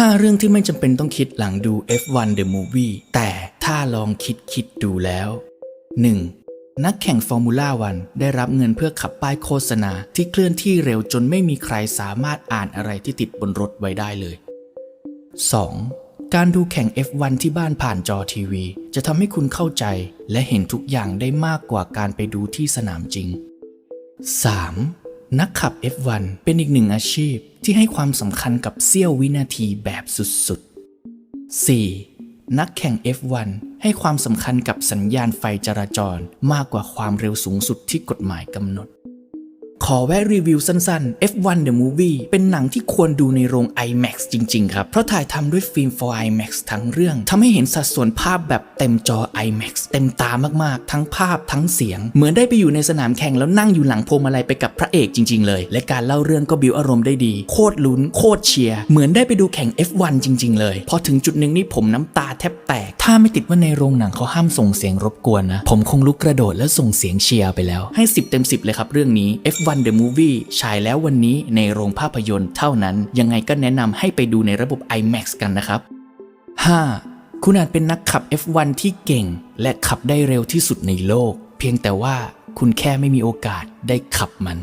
5 เรื่องที่ไม่จำเป็นต้องคิดหลังดู F1 The Movie แต่ถ้าลองคิดคิดดูแล้ว 1. นักแข่งฟอร์มูล่าวันได้รับเงินเพื่อขับป้ายโฆษณาที่เคลื่อนที่เร็วจนไม่มีใครสามารถอ่านอะไรที่ติดบนรถไว้ได้เลย 2. การดูแข่ง F1 ที่บ้านผ่านจอทีวี จะทำให้คุณเข้าใจและเห็นทุกอย่างได้มากกว่าการไปดูที่สนามจริง 3. นักขับ F1 เป็นอีกหนึ่งอาชีพที่ให้ความสำคัญกับเสี้ยววินาทีแบบสุดๆ 4. นักแข่ง F1 ให้ความสำคัญกับสัญญาณไฟจราจรมากกว่าความเร็วสูงสุดที่กฎหมายกำหนด อแวะรีวิวสั้นๆ F1 The Movie เป็นหนังที่ควรดูในโรง IMAX จริง ๆ ครับ เพราะถ่ายทำด้วยฟิล์ม for IMAX ทั้งเรื่องทำให้เห็นสัดส่วนภาพแบบเต็มจอ IMAX เต็มตามากๆ ทั้งภาพทั้งเสียง เหมือนได้ไปอยู่ในสนามแข่งแล้วนั่งอยู่หลังพวงมาลัยไปกับพระเอกจริง ๆ เลย และการเล่าเรื่องก็บิวอารมณ์ได้ดี โคตรลุ้น โคตรเชียร์เหมือนได้ไปดูแข่ง F1 จริง ๆ เลย พอถึงจุดหนึ่งนี่ผมน้ำตาแทบแตก ถ้าไม่ติดว่าในโรงหนังเขาห้ามส่งเสียงรบกวนนะผมคงลุกกระโดดและส่งเสียงเชียร์ไปแล้วให้ 10 เต็ม 10 เลยครับเรื่องนี้ F1 The Movie ฉายแล้ววันนี้ในโรงภาพยนตร์เท่านั้น ยังไงก็แนะนำให้ไปดูในระบบ IMAX กันนะครับ 5. คุณอาจเป็นนักขับ F1 ที่เก่ง และขับได้เร็วที่สุดในโลก เพียงแต่ว่าคุณแค่ไม่มีโอกาสได้ขับมัน